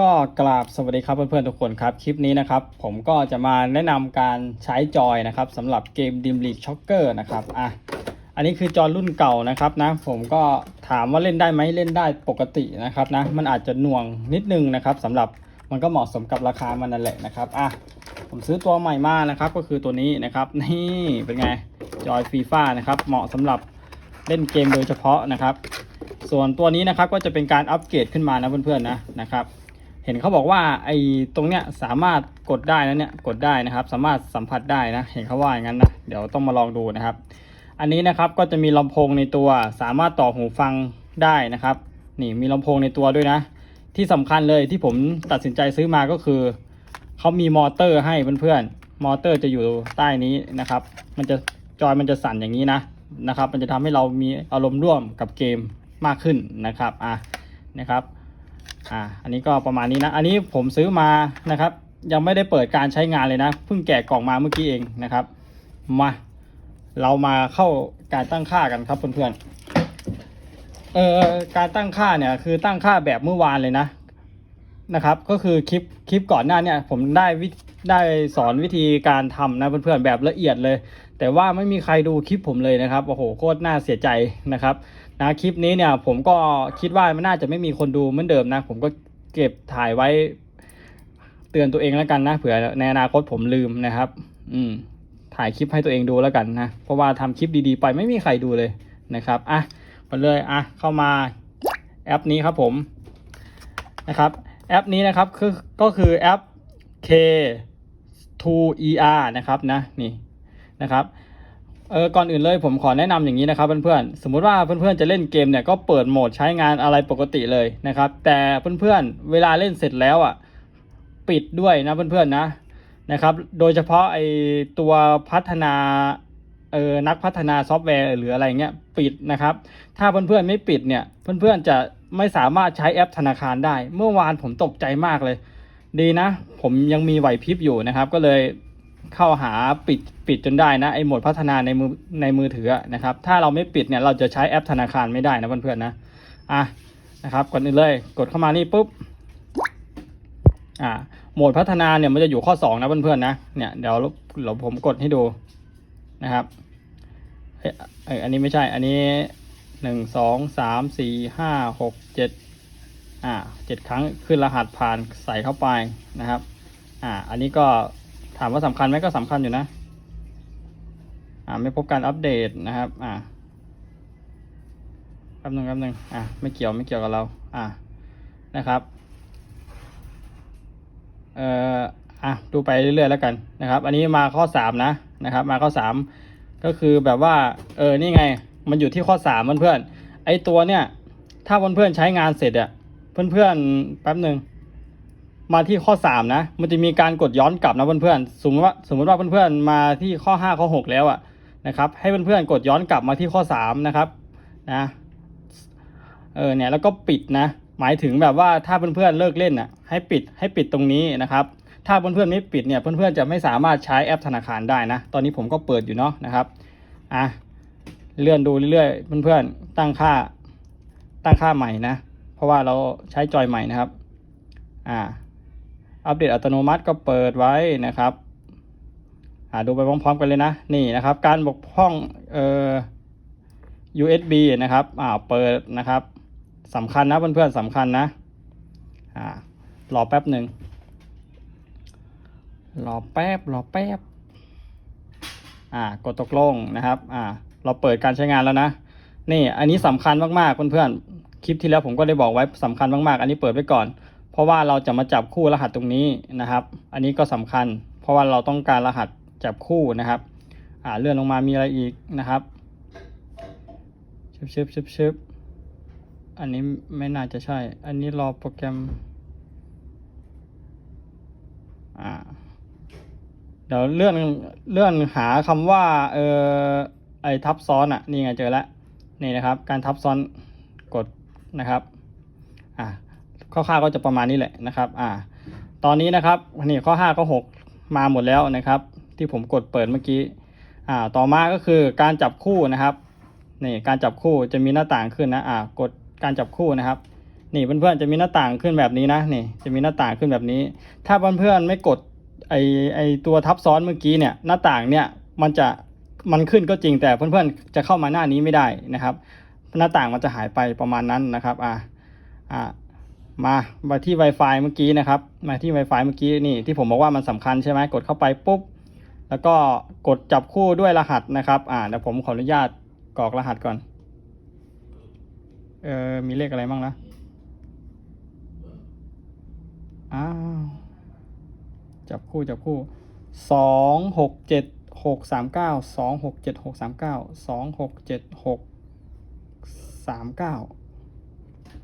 ก็กราบสวัสดีครับเพื่อนๆทุกคนครับ คลิปนี้นะครับ ผมก็จะมาแนะนำการใช้จอยนะครับสำหรับเกม Dim League Shocker นะครับอะอันนี้คือจอรุ่นเก่านะครับนะ ผมก็ถามว่าเล่นได้ไหมเล่นได้ปกตินะครับนะ มันอาจจะหน่วงนิดนึงนะครับสำหรับมันก็เหมาะสมกับราคามันนั่นแหละนะครับอะผมซื้อตัวใหม่มานะครับ ก็คือตัวนี้นะครับ นี่เป็นไงจอยฟีฟ่านะครับ เหมาะสำหรับเล่นเกมโดยเฉพาะนะครับ ส่วนตัวนี้นะครับก็จะเป็นการอัปเกรดขึ้นมานะเพื่อนๆนะนะครับ ห็นเขาบอกว่าไอ้ตรงเนี้ยสามารถกดได้นะเนี่ยกดได้นะครับ สามารถสัมผัสได้นะ เห็นเขาว่าอย่างนั้นนะเดี๋ยวต้องมาลองดูนะครับ อันนี้นะครับก็จะมีลำโพงในตัวสามารถต่อหูฟังได้นะครับ นี่มีลำโพงในตัวด้วยนะ ที่สำคัญเลยที่ผมตัดสินใจซื้อมาก็คือเขามีมอเตอร์ให้เพื่อนๆมอเตอร์จะอยู่ใต้นี้นะครับ มันจะจอยมันจะสั่นอย่างนี้นะนะครับ มันจะทำให้เรามีอารมณ์ร่วมกับเกมมากขึ้นนะครับอะนะครับ อ่าอันนี้ก็ประมาณนี้นะ อันนี้ผมซื้อมานะครับ ยังไม่ได้เปิดการใช้งานเลยนะเพิ่งแกะกล่องมาเมื่อกี้เองนะครับ มาเรามาเข้าการตั้งค่ากันครับเพื่อนๆเอ่อการตั้งค่าเนี่ยคือตั้งค่าแบบเมื่อวานเลยนะนะครับ ก็คือคลิปคลิปก่อนหน้าเนี่ยผมได้ได้สอนวิธีการทำนะเพื่อนๆแบบละเอียดเลย แต่ว่าไม่มีใครดูคลิปผมเลยนะครับโอ้โหโคตรน่าเสียใจนะครับนะคลิปนี้เนี่ยผมก็คิดว่ามันน่าจะไม่มีคนดูเหมือนเดิมนะ ผมก็เก็บถ่ายไว้เตือนตัวเองแล้วกันนะเผื่อในอนาคตผมลืมนะครับ อืม ถ่ายคลิปให้ตัวเองดูแล้วกันนะ เพราะว่าทำคลิปดีๆ ไปไม่มีใครดูเลยนะครับอะมาเลยอะเข้ามาแอปนี้ครับผมนะครับแอปนี้นะครับคือก็คือแอป K2ER นะครับนะนี่ นะครับเออก่อนอื่นเลยผมขอแนะนำอย่างนี้นะครับเพื่อนๆสมมุติว่าเพื่อนๆจะเล่นเกมเนี่ยก็เปิดโหมดใช้งานอะไรปกติเลยนะครับ แต่เพื่อนๆเวลาเล่นเสร็จแล้วอะปิดด้วยนะเพื่อนๆนะนะครับ โดยเฉพาะไอตัวพัฒนาเออนักพัฒนาซอฟต์แวร์หรืออะไรเงี้ยปิดนะครับ ถ้าเพื่อนๆไม่ปิดเนี่ยเพื่อนๆจะไม่สามารถใช้แอปธนาคารได้ เมื่อวานผมตกใจมากเลย ดีนะ ผมยังมีไหวพริบอยู่นะครับ ก็เลย เข้าหาปิดปิดจนได้นะไอโหมดพัฒนาในมือในมือถือนะครับ ถ้าเราไม่ปิดเนี่ยเราจะใช้แอปธนาคารไม่ได้นะเพื่อนๆนะอะนะครับก่อนอื่นเลยกดเข้ามานี่ปุ๊บอ่าโหมดพัฒนาเนี่ยมันจะอยู่ข้อสองนะเพื่อนๆนะเนี่ยเดี๋ยวเดี๋ยวผมกดให้ดูนะครับเอ้ยเอ้ยอันนี้ไม่ใช่อันนี้หนึ่งสองสามสี่ห้าหกเจ็ดอ่าเจ็ดครั้งขึ้นรหัสผ่านใส่เข้าไปนะครับ อ่า อันนี้ก็ ถามว่าสำคัญไหมก็สำคัญอยู่นะ อ่าไม่พบการอัปเดตนะครับ อ่าแป๊บหนึงแป๊บหนึงอ่าไม่เกี่ยวไม่เกี่ยวกับเรา อ่านะครับเอ่ออะดูไปเรื่อยๆแล้วกันนะครับ อันนี้มาข้อสามนะนะครับ มาข้อสามก็คือแบบว่าเออนี่ไง มันอยู่ที่ข้อสามเพื่อนๆไอตัวเนี่ย ถ้าเพื่อนๆใช้งานเสร็จอะเพื่อนๆแป๊บหนึ่ง มาที่ข้อ 3 นะ มันจะมีการกดย้อนกลับนะเพื่อนๆ สมมติว่าสมมติว่าเพื่อนๆ มาที่ข้อ 5 ข้อ 6 แล้วอะนะครับ ให้เพื่อนๆ กดย้อนกลับมาที่ข้อ 3 นะครับ นะ เออ เนี่ย แล้วก็ปิดนะ หมายถึงแบบว่าถ้าเพื่อนๆ เลิกเล่นอะให้ปิด ให้ปิดตรงนี้นะครับ ถ้าเพื่อนๆ ไม่ปิดเนี่ย เพื่อนๆ จะไม่สามารถใช้แอปธนาคารได้นะ ตอนนี้ผมก็เปิดอยู่เนาะนะครับ อะ เลื่อนดูเรื่อยๆ เพื่อนๆ ตั้งค่า ตั้งค่าใหม่นะ เพราะว่าเราใช้จอยใหม่นะครับ อ่า อัปเดตอัตโนมัติก็เปิดไว้นะครับอ่าดูไปพร้อมๆกันเลยนะ นี่นะครับ การบกพร่องเอ่อ USB นะครับอ่าเปิดนะครับสำคัญนะเพื่อนๆสำคัญนะอ่ารอแป๊บหนึ่งรอแป๊บรอแป๊บอ่ากดตกลงนะครับอ่าเราเปิดการใช้งานแล้วนะ นี่อันนี้สำคัญมากๆเพื่อนๆคลิปที่แล้วผมก็ได้บอกไว้สำคัญมากๆ อันนี้เปิดไว้ก่อน เพราะว่าเราจะมาจับคู่รหัสตรงนี้นะครับ อันนี้ก็สำคัญ เพราะว่าเราต้องการรหัสจับคู่นะครับอ่าเลื่อนลงมามีอะไรอีกนะครับชึบชึบชึบชึบอันนี้ไม่น่าจะใช่ อันนี้รอโปรแกรมอ่าเดี๋ยวเลื่อนเลื่อนหาคำว่าเออไอทับซ้อนอะนี่ไงเจอแล้วนี่นะครับ การทับซ้อนกดนะครับอ่า ข้อค่าก็จะประมาณนี้แหละนะครับ อ่า ตอนนี้นะครับนี่ข้อ5ข้อ6 มาหมดแล้วนะครับ ที่ผมกดเปิดเมื่อกี้ อ่า ต่อมาก็คือการจับคู่นะครับ นี่การจับคู่จะมีหน้าต่างขึ้นนะ อ่า กดการจับคู่นะครับ นี่เพื่อนๆจะมีหน้าต่างขึ้นแบบนี้นะ นี่จะมีหน้าต่างขึ้นแบบนี้ ถ้าเพื่อนๆไม่กดไอไอตัวทับซ้อนเมื่อกี้เนี่ยหน้าต่างเนี่ยมันจะมันขึ้นก็จริงแต่เพื่อนๆจะเข้ามาหน้านี้ไม่ได้นะครับ หน้าต่างมันจะหายไปประมาณนั้นนะครับ อ่าอ่า มามาที่ Wi-Fi เมื่อกี้นะครับ มาที่ Wi-Fi เมื่อกี้นี่ที่ผมบอกว่ามันสำคัญใช่ไหมกดเข้าไปปุ๊บ แล้วก็กดจับคู่ด้วยรหัสนะครับอ่าเดี๋ยวผมขออนุญาตกรอกรหัสก่อนเออมีเลขอะไรบ้างนะอ้าวจับคู่จับคู่สองหกเจ็ดหกสามเก้าสองหกเจ็ดหกสามเก้าสองหกเจ็ดหกสามเก้า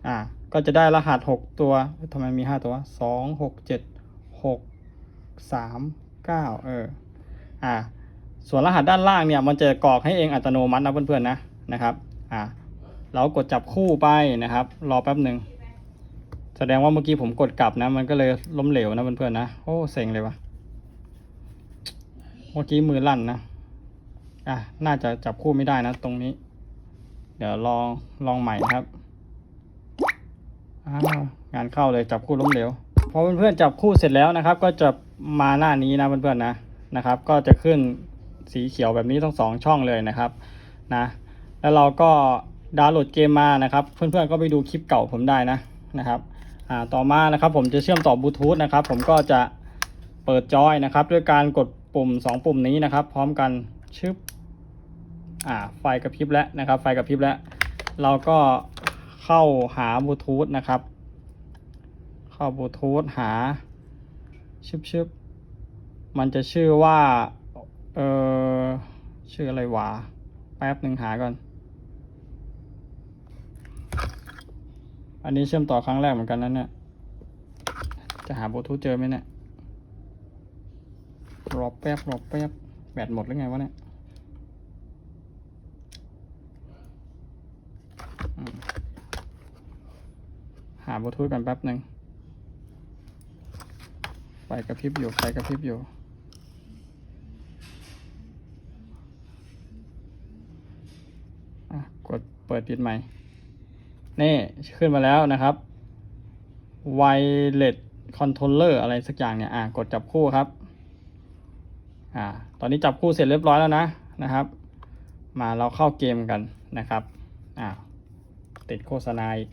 อ่า ก็จะได้รหัสหกตัวทำไมมีห้าตัวสองหกเจ็ดหกสามเก้าเออ อ่า ส่วนรหัสด้านล่างเนี่ย มันจะกรอกให้เองอัตโนมัตินะเพื่อนๆนะนะครับ อ่า เรากดจับคู่ไปนะครับ รอแป๊บหนึ่งแสดงว่าเมื่อกี้ผมกดกลับนะ มันก็เลยล้มเหลวนะเพื่อนๆนะ โอ้เซ็งเลยวะเมื่อกี้มือลั่นนะ อะ น่าจะจับคู่ไม่ได้นะตรงนี้ เดี๋ยวลองลองใหม่ครับ อ้าวงานเข้าเลยจับคู่ล้มเหลวพอเพื่อนๆจับคู่เสร็จแล้วนะครับ ก็จะมาหน้านี้นะเพื่อนๆนะนะครับ ก็จะขึ้นสีเขียวแบบนี้ทั้งสองช่องเลยนะครับนะแล้วเราก็ดาวน์โหลดเกมมานะครับ เพื่อนๆก็ไปดูคลิปเก่าผมได้นะนะครับอ่าต่อมานะครับผมจะเชื่อมต่อบลูทูธนะครับ ผมก็จะเปิดจอยนะครับ ด้วยการกดปุ่ม 2 ปุ่มนี้นะครับ พร้อมกันชึบอ่าไฟกระพริบแล้วนะครับ ไฟกระพริบแล้ว เราก็ เข้าหาบลูทูธนะครับ เข้าบลูทูธหาชึบชึบมันจะชื่อว่า เออชื่ออะไรวะ แป๊บหนึ่งหาก่อน อันนี้เชื่อมต่อครั้งแรกเหมือนกันนั้นเนี่ย จะหาบลูทูธเจอไหมเนี่ย รอแป๊บรอแป๊บ แบตหมดหรือไงวะเนี่ย หาบลูทูธกันแป๊บหนึ่งไฟกระพริบอยู่ไฟกระพริบอยู่ กดเปิดปิดใหม่ นี่ขึ้นมาแล้วนะครับ wireless controller อะไรสักอย่างเนี่ย อะ กดจับคู่ครับ อ่า ตอนนี้จับคู่เสร็จเรียบร้อยแล้วนะ นะครับ มาเราเข้าเกมกันนะครับ อ่า ติดโฆษณาอีก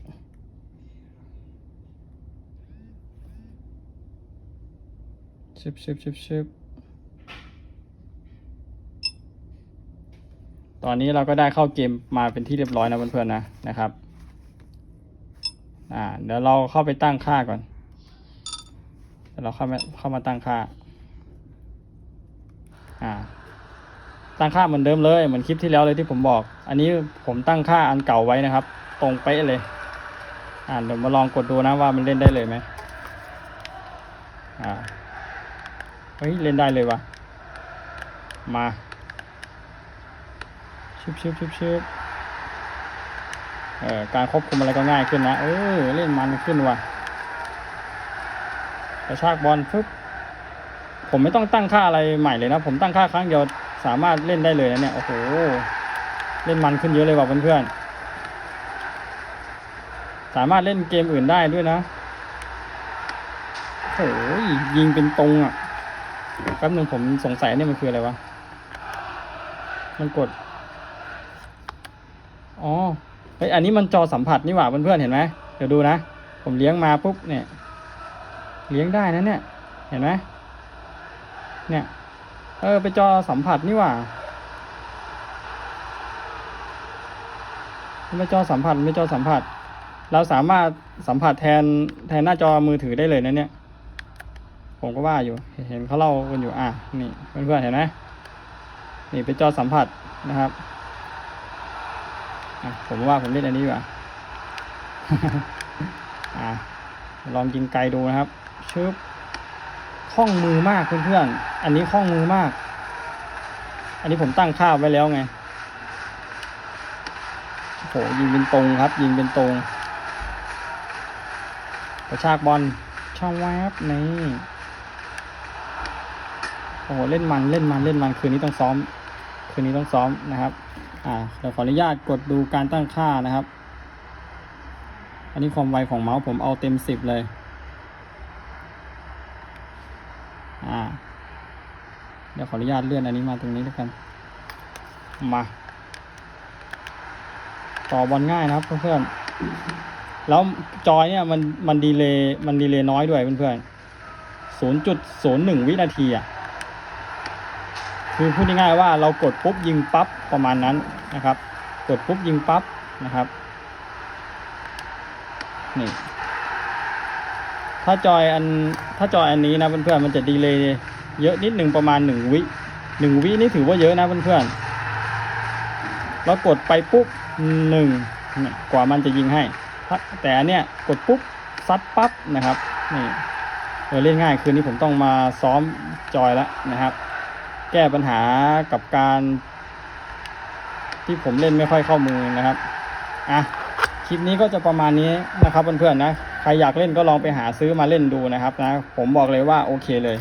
ชึบชึบชึบชึบตอนนี้เราก็ได้เข้าเกมมาเป็นที่เรียบร้อยนะเพื่อนๆนะนะครับ อ่า เดี๋ยวเราเข้าไปตั้งค่าก่อนเดี๋ยวเราเข้ามาเข้ามาตั้งค่า อ่า ตั้งค่าเหมือนเดิมเลยเหมือนคลิปที่แล้วเลยที่ผมบอก อันนี้ผมตั้งค่าอันเก่าไว้นะครับ ตรงเป๊ะเลย อ่าเดี๋ยวมาลองกดดูนะว่ามันเล่นได้เลยไหมอ่า ฮ้ย เล่นได้เลยวะมาชิบชิบชิบชิบเออการควบคุมอะไรก็ง่ายขึ้นนะ เออ เล่นมันขึ้นว่ะกระชากบอลปึ๊บผมไม่ต้องตั้งค่าอะไรใหม่เลยนะ ผมตั้งค่าครั้งเดียวสามารถเล่นได้เลยนะเนี่ยโอ้โหเล่นมันขึ้นเยอะเลยว่ะเพื่อนๆสามารถเล่นเกมอื่นได้ด้วยนะโอ้ยยิงเป็นตรงอะ แป๊บหนึ่งผมสงสัยเนี่ยมันคืออะไรวะ มันกด อ๋อ เฮ้ย อันนี้มันจอสัมผัสนี่หว่าเพื่อนๆเห็นไหมเดี๋ยวดูนะ ผมเลี้ยงมาปุ๊บเนี่ย เลี้ยงได้นะเนี่ย เห็นไหมเนี่ย เออ ไปจอสัมผัสนี่หว่ามันไม่จอสัมผัสไม่จอสัมผัส เราสามารถสัมผัสแทนแทนหน้าจอมือถือได้เลยนะเนี่ย ผมก็ว่าอยู่ เห็นเขาเล่ากันอยู่ อะ นี่เพื่อนๆเห็นไหมนี่เป็นจอสัมผัสนะครับ อะ ผมว่าผมเล่นอันนี้ดีกว่าอะลองยิงไกลดูนะครับ ชึบคล่องมือมากเพื่อนๆ อันนี้คล่องมือมาก อันนี้ผมตั้งค่าไว้แล้วไงโอ้โหยิงเป็นตรงครับ ยิงเป็นตรง กระชากบอลช่องแวบนี่ โอ้โหเล่นมันเล่นมันเล่นมันคืนนี้ต้องซ้อม คืนนี้ต้องซ้อมนะครับ อ่าเดี๋ยวขออนุญาตกดดูการตั้งค่านะครับ อันนี้ความไวของเมาส์ผมเอาเต็มสิบเลย อ่า เดี๋ยวขออนุญาตเลื่อนอันนี้มาตรงนี้แล้วกัน มา ต่อบอลง่ายนะครับเพื่อนๆแล้วจอยเนี่ยมันมันดีเลย์มันดีเลย์น้อยด้วยเพื่อนๆศูนย์จุดศูนย์หนึ่งวินาทีอะ คือพูดง่ายๆว่าเรากดปุ๊บยิงปั๊บประมาณนั้นนะครับ กดปุ๊บยิงปั๊บนะครับนี่ถ้าจอยอันถ้าจอยอันนี้นะเพื่อนๆมันจะดีเลยเยอะนิดหนึ่งประมาณหนึ่งวิหนึ่งวินี่ถือว่าเยอะนะเพื่อนๆเรากดไปปุ๊บหนึ่งเนี่ยกว่ามันจะยิงให้ แต่อันเนี้ยกดปุ๊บซัดปั๊บนะครับนี่เออเล่นง่ายคืนนี้ผมต้องมาซ้อมจอยแล้วนะครับ แก้ปัญหากับการ ที่ผมเล่นไม่ค่อยเข้ามือนะครับอะคลิปนี้ก็จะประมาณนี้นะครับเพื่อนๆนะใครอยากเล่นก็ลองไปหาซื้อมาเล่นดูนะครับนะผมบอกเลยว่าโอเคเลย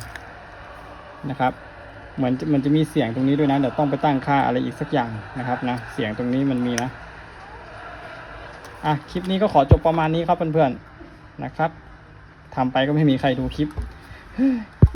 นะครับเหมือนมันจะมีเสียงตรงนี้ด้วยนะเดี๋ยวต้องไปตั้งค่าอะไรอีกสักอย่างนะครับนะเสียงตรงนี้มันมีนะอะคลิปนี้ก็ขอจบประมาณนี้ครับเพื่อนๆนะครับทำไปก็ไม่มีใครดูคลิป